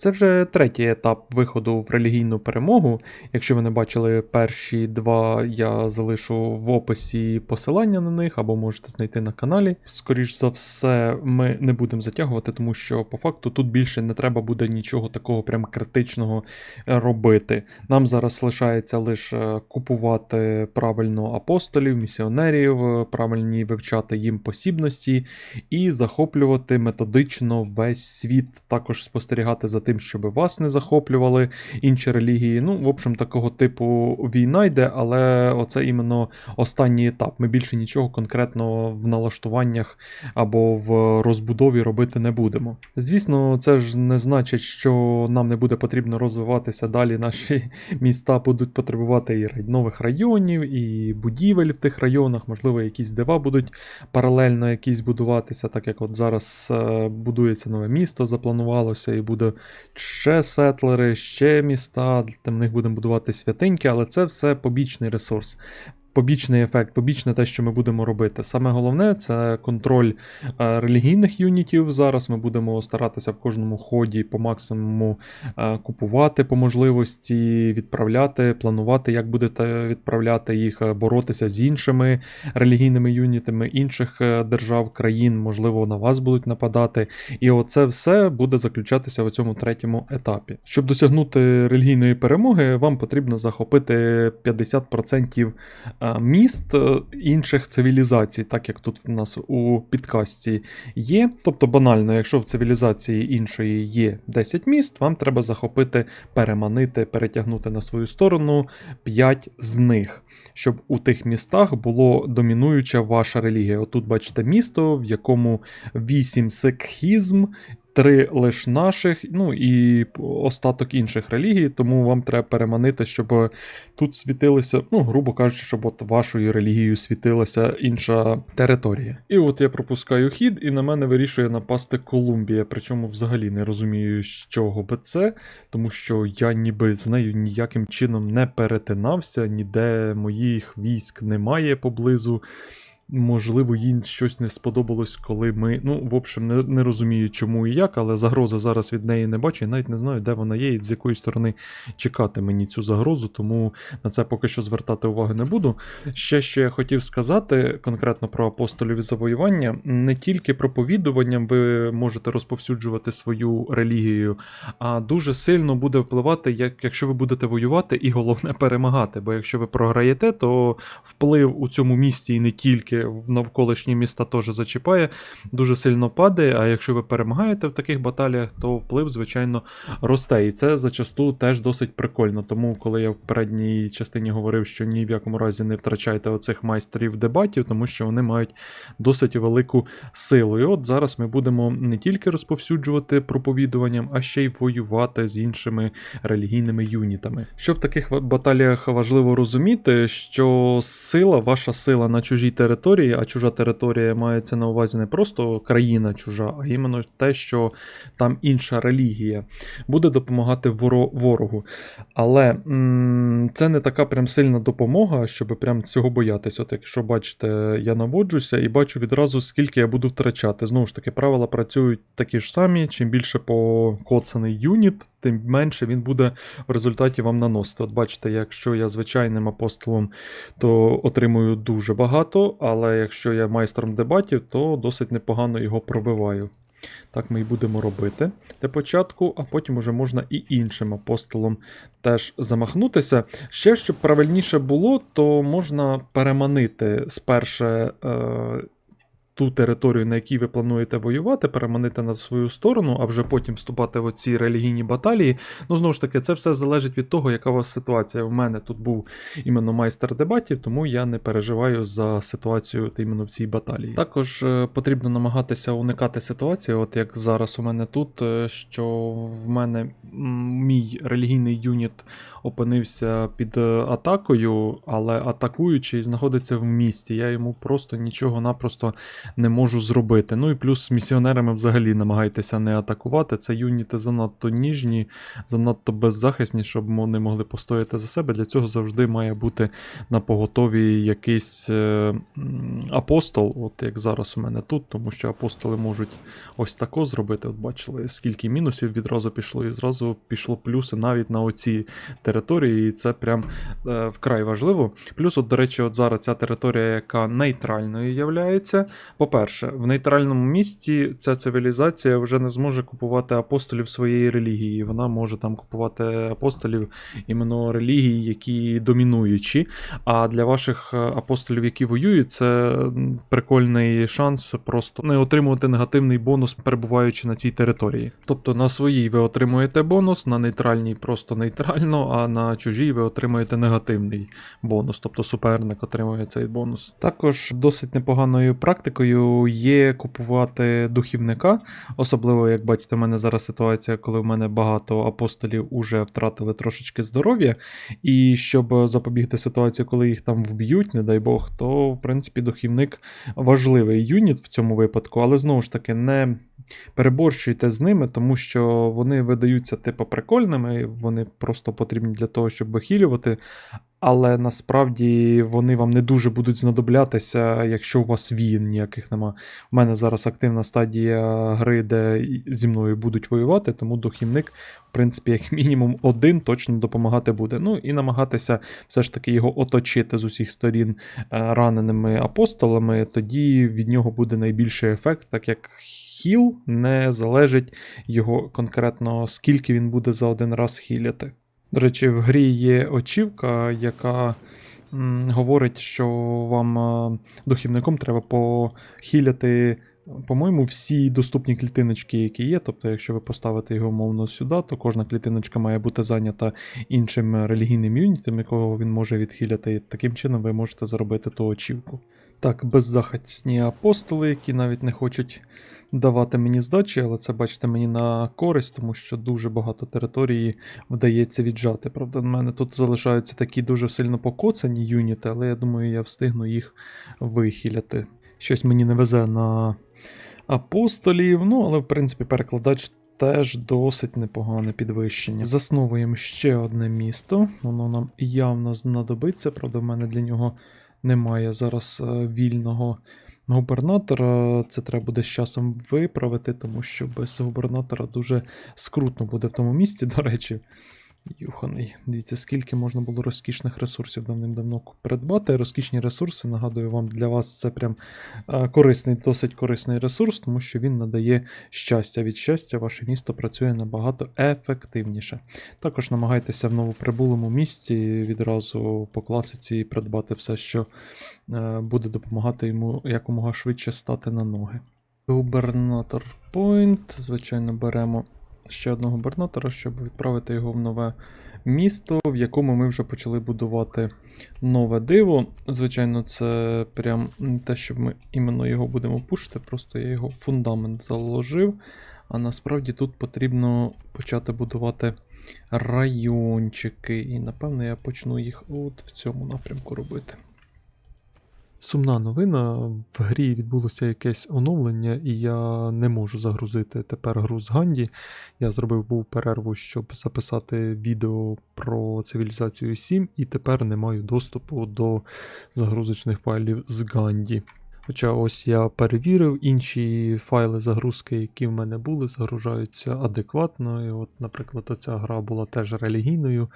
Це вже третій етап виходу в релігійну перемогу. Якщо ви не бачили перші два, я залишу в описі посилання на них або можете знайти на каналі. Скоріш за все, ми не будемо затягувати, тому що по факту тут більше не треба буде нічого такого прям критичного робити. Нам зараз лишається лише купувати правильно апостолів, місіонерів, правильні вивчати їм посібності і захоплювати методично весь світ, також спостерігати за тим, щоб вас не захоплювали інші релігії. Ну, в общем, такого типу війна йде, але оце іменно останній етап. Ми більше нічого конкретно в налаштуваннях або в розбудові робити не будемо. Звісно, це ж не значить, що нам не буде потрібно розвиватися далі. Наші міста будуть потребувати і нових районів, і будівель в тих районах, можливо, якісь дива будуть паралельно якісь будуватися, так як от зараз е, будується нове місто, запланувалося, і буде ще сетлери, ще міста, там в них будемо будувати святиньки, але це все побічний ресурс. Побічний ефект, побічне те, що ми будемо робити. Саме головне це контроль е, релігійних юнітів. Зараз ми будемо старатися в кожному ході по максимуму е, купувати по можливості, відправляти, планувати, як будете відправляти їх, е, боротися з іншими релігійними юнітами інших держав, країн, можливо, на вас будуть нападати. І оце все буде заключатися в цьому третьому етапі. Щоб досягнути релігійної перемоги, вам потрібно захопити 50% е, міст е, інших цивілізацій, так як тут в нас у підкасті є. Тобто, банально, якщо в цивілізації іншої є 10 міст, вам треба захопити, переманити, перетягнути на свою сторону 5 з них. Щоб у тих містах було домінуюча ваша релігія. Отут бачите місто, в якому 8 секхізм, 3 лиш наших, ну і остаток інших релігій, тому вам треба переманити, щоб тут світилися, ну, грубо кажучи, щоб от вашою релігією світилася інша територія. І от я пропускаю хід, і на мене вирішує напасти Колумбія. Причому взагалі не розумію, з чого би це, тому що я ніби з нею ніяким чином не перетинався, ніде моїх військ немає поблизу. Можливо, їй щось не сподобалось, коли ми. Ну, в общем, не, не розумію, чому і як, але загрози зараз від неї не бачу. і навіть не знаю, де вона є і з якої сторони чекати мені цю загрозу, тому на це поки що звертати уваги не буду. Ще що я хотів сказати конкретно про апостолів і завоювання, не тільки проповідуванням ви можете розповсюджувати свою релігію, а дуже сильно буде впливати, як, якщо ви будете воювати, і головне перемагати. Бо якщо ви програєте, то вплив у цьому місті і не тільки в навколишні міста теж зачіпає, дуже сильно падає. А якщо ви перемагаєте в таких баталіях, то вплив, звичайно, росте. І це зачасту теж досить прикольно. Тому, коли я в передній частині говорив, що ні в якому разі не втрачайте оцих майстрів дебатів, тому що вони мають досить велику силу. І от зараз ми будемо не тільки розповсюджувати проповідуванням, а ще й воювати з іншими релігійними юнітами. Що в таких баталіях важливо розуміти, що сила, ваша сила на чужій території, а чужа територія мається на увазі не просто країна чужа, а іменно те, що там інша релігія буде допомагати ворогу. Але м, це не така прям сильна допомога, щоб прям цього боятися. От якщо бачите, я наводжуся і бачу відразу, скільки я буду втрачати. Знову ж таки, правила працюють такі ж самі. Чим більше покоцаний юніт, тим менше він буде в результаті вам наносити. От бачите, якщо я звичайним апостолом, то отримую дуже багато, але якщо я майстром дебатів, то досить непогано його пробиваю. Так ми і будемо робити для початку, а потім уже можна і іншим апостолом теж замахнутися. Ще щоб правильніше було, то можна переманити сперше. Е- ту територію, на якій ви плануєте воювати, переманити на свою сторону, а вже потім вступати в оці релігійні баталії. Ну, знову ж таки, це все залежить від того, яка у вас ситуація. У мене тут був іменно майстер дебатів, тому я не переживаю за ситуацію іменно в цій баталії. Також е, потрібно намагатися уникати ситуації, от як зараз у мене тут, е, що в мене мій релігійний юніт опинився під е, атакою, але атакуючий знаходиться в місті. Я йому просто нічого-напросто не можу зробити. Ну і плюс місіонерами взагалі намагайтеся не атакувати. Це юніти занадто ніжні, занадто беззахисні, щоб вони могли постояти за себе. Для цього завжди має бути на поготові якийсь е, апостол, от як зараз у мене тут, тому що апостоли можуть ось тако зробити. От бачили, скільки мінусів відразу пішло, і зразу пішло плюси навіть на оці території, і це прям е, вкрай важливо. Плюс, от, до речі, от зараз ця територія, яка нейтральною являється. По-перше, в нейтральному місті ця цивілізація вже не зможе купувати апостолів своєї релігії. Вона може там купувати апостолів іменно релігії, які домінуючі. А для ваших е, апостолів, які воюють, це прикольний шанс просто не отримувати негативний бонус, перебуваючи на цій території. Тобто на своїй ви отримуєте бонус, на нейтральній просто нейтрально, а на чужій ви отримуєте негативний бонус, тобто суперник отримує цей бонус. Також досить непоганою практикою є купувати духівника, особливо, як бачите, в мене зараз ситуація, коли в мене багато апостолів уже втратили трошечки здоров'я. І щоб запобігти ситуації, коли їх там вб'ють, не дай Бог, то в принципі духівник важливий юніт в цьому випадку, але знову ж таки не переборщуйте з ними, тому що вони видаються типу прикольними, вони просто потрібні для того, щоб вихилювати. Але насправді вони вам не дуже будуть знадоблятися, якщо у вас війн ніяких нема. У мене зараз активна стадія гри, де зі мною будуть воювати, тому духівник, в принципі, як мінімум один точно допомагати буде. Ну і намагатися все ж таки його оточити з усіх сторін е, раненими апостолами, тоді від нього буде найбільший ефект, так як хіл не залежить його конкретно, скільки він буде за один раз хіляти. До речі, в грі є очівка, яка м, говорить, що вам е, духівником треба похиляти, по-моєму, всі доступні клітиночки, які є. Тобто, якщо ви поставите його умовно сюди, то кожна клітиночка має бути зайнята іншим релігійним юнітом, якого він може відхиляти. Таким чином ви можете заробити ту очівку. Так, беззахисні апостоли, які навіть не хочуть давати мені здачі, але це бачите мені на користь, тому що дуже багато території вдається віджати. Правда, в мене тут залишаються такі дуже сильно покоцані юніти, але я думаю, я встигну їх вихиляти. Щось мені не везе на апостолів, ну, але в принципі перекладач. Теж досить непогане підвищення. Засновуємо ще одне місто. Воно нам явно знадобиться. Правда, в мене для нього немає зараз е, вільного губернатора. Це треба буде з часом виправити, тому що без губернатора дуже скрутно буде в тому місці, до речі. Юханий. Дивіться, скільки можна було розкішних ресурсів давним-давно придбати. Розкішні ресурси, нагадую вам, для вас це прям е, корисний, досить корисний ресурс, тому що він надає щастя. Від щастя, ваше місто працює набагато ефективніше. Також намагайтеся в новоприбулому місті відразу по класиці придбати все, що е, буде допомагати йому якомога швидше стати на ноги. Губернатор Пойнт. Звичайно, беремо ще одного губернатора, щоб відправити його в нове місто, в якому ми вже почали будувати нове диво. Звичайно, це прям не те, щоб ми іменно його будемо пушити, просто я його фундамент заложив. А насправді тут потрібно почати будувати райончики. І напевно я почну їх от в цьому напрямку робити. Сумна новина. В грі відбулося якесь оновлення, і я не можу загрузити тепер гру з Ганді. Я зробив був перерву, щоб записати відео про цивілізацію 7, і тепер не маю доступу до загрузочних файлів з Ганді. Хоча ось я перевірив, інші файли загрузки, які в мене були, загружаються адекватно. І от, наприклад, оця гра була теж релігійною,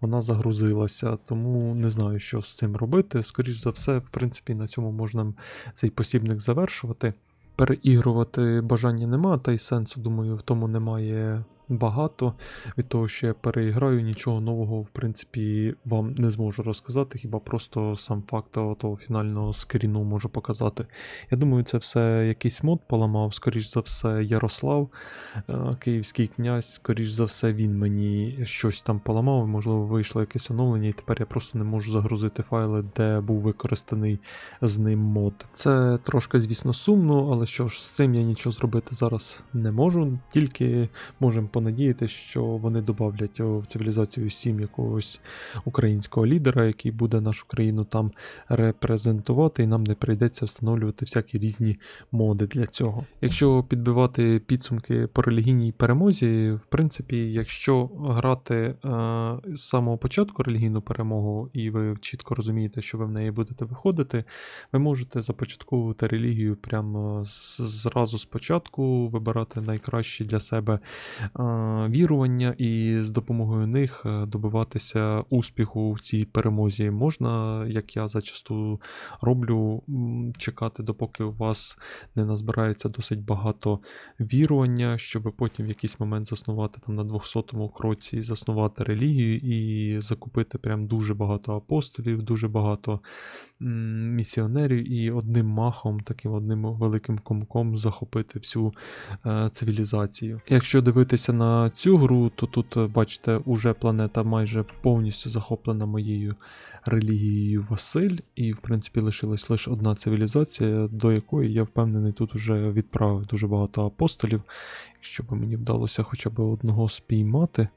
вона загрузилася, тому не знаю, що з цим робити. Скоріше за все, в принципі, на цьому можна цей посібник завершувати. Переігрувати бажання нема, та й сенсу, думаю, в тому немає багато. Від того, що я переіграю, нічого нового, в принципі, вам не зможу розказати, хіба просто сам факт того фінального скріну можу показати. Я думаю, це все якийсь мод поламав, скоріш за все, Ярослав, е, київський князь, скоріш за все, він мені щось там поламав, можливо, вийшло якесь оновлення, і тепер я просто не можу загрузити файли, де був використаний з ним мод. Це трошки, звісно, сумно, але що ж, з цим я нічого зробити зараз не можу, тільки можемо понадіятися, що вони додавлять в цивілізацію 7 якогось українського лідера, який буде нашу країну там репрезентувати, і нам не прийдеться встановлювати всякі різні моди для цього. Якщо підбивати підсумки по релігійній перемозі, в принципі, якщо грати е, з самого початку релігійну перемогу, і ви чітко розумієте, що ви в неї будете виходити, ви можете започатковувати релігію прямо зразу спочатку, вибирати найкращі для себе е, вірування, і з допомогою них е, добиватися успіху в цій перемозі. Можна, як я зачасту роблю, чекати, допоки у вас не назбирається досить багато вірування, щоб потім в якийсь момент заснувати там на 200-му кроці, заснувати релігію і закупити прям дуже багато апостолів, дуже багато місіонерів, і одним махом, таким одним великим комком захопити всю е, цивілізацію. Якщо дивитися на цю гру, то тут, е, бачите, уже планета майже повністю захоплена моєю релігією Василь, і, в принципі, лишилась лише одна цивілізація, до якої я впевнений, тут уже відправив дуже багато апостолів. Якщо б мені вдалося хоча б одного спіймати,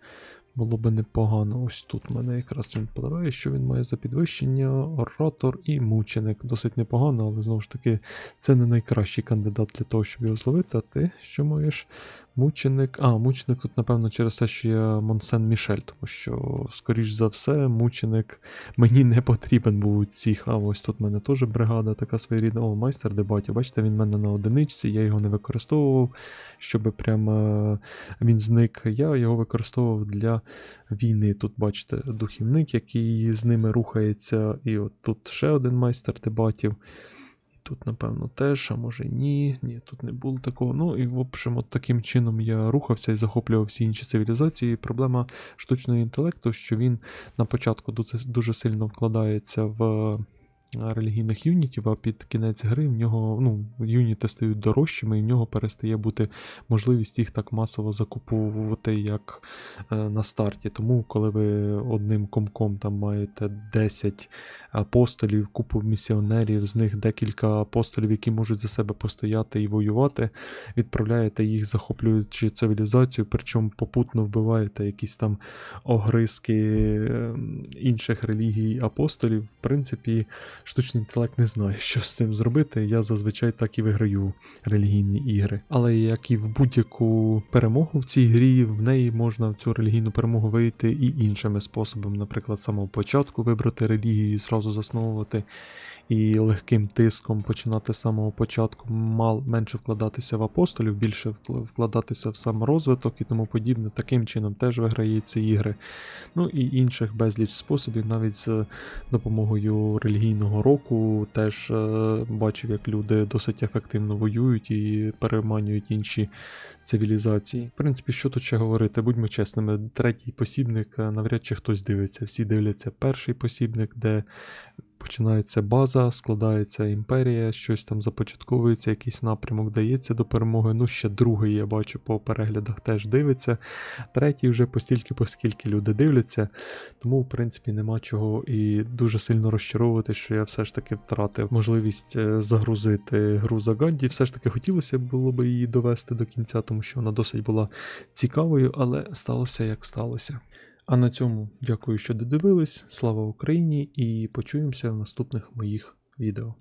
було б непогано. Ось тут в мене якраз він подаває, що він має за підвищення, оратор і мученик. Досить непогано, але знову ж таки, це не найкращий кандидат для того, щоб його зловити. А ти що маєш? Мученик. А, мученик тут, напевно, через те, що я Монсен Мішель, тому що, скоріш за все, мученик мені не потрібен був у цих. А ось тут в мене теж бригада така своєрідна. О, майстер дебатів. Бачите, він в мене на одиничці, я його не використовував, щоб прямо він зник. Я його використовував для війни. Тут, бачите, духівник, який з ними рухається. І от тут ще один майстер дебатів. Тут, напевно, теж, а може ні. Ні, тут не було такого. Ну і в общем, от таким чином я рухався і захоплював всі інші цивілізації. Проблема штучного інтелекту, що він на початку дуже, сильно вкладається в релігійних юнітів, а під кінець гри в нього ну, юніти стають дорожчими, і в нього перестає бути можливість їх так масово закуповувати, як е, на старті. Тому, коли ви одним комком там маєте 10 апостолів, купу місіонерів, з них декілька апостолів, які можуть за себе постояти і воювати, відправляєте їх, захоплюючи цивілізацію, причому попутно вбиваєте якісь там огризки е, інших релігій апостолів. В принципі, штучний інтелект не знає, що з цим зробити. Я зазвичай так і виграю релігійні ігри. Але як і в будь-яку перемогу в цій грі, в неї можна в цю релігійну перемогу вийти і іншими способами, наприклад, з самого початку вибрати релігію і зразу засновувати. І легким тиском починати з самого початку, мал менше вкладатися в апостолів, більше вкладатися в сам розвиток і тому подібне. Таким чином теж виграються ігри. Ну і інших безліч способів, навіть з допомогою релігійного року, теж е, бачив, як люди досить ефективно воюють і переманюють інші цивілізації. В принципі, що тут ще говорити, будьмо чесними, третій посібник е, навряд чи хтось дивиться. Всі дивляться перший посібник, де починається база, складається імперія, щось там започатковується, якийсь напрямок дається до перемоги. Ну, ще другий, я бачу, по переглядах теж дивиться. Третій вже постільки, поскільки люди дивляться. Тому, в принципі, нема чого і дуже сильно розчаровувати, що я все ж таки втратив можливість е, загрузити гру за Ганді. Все ж таки хотілося було би її довести до кінця, тому що вона досить була цікавою, але сталося як сталося. А на цьому дякую, що додивились. Слава Україні і почуємося в наступних моїх відео.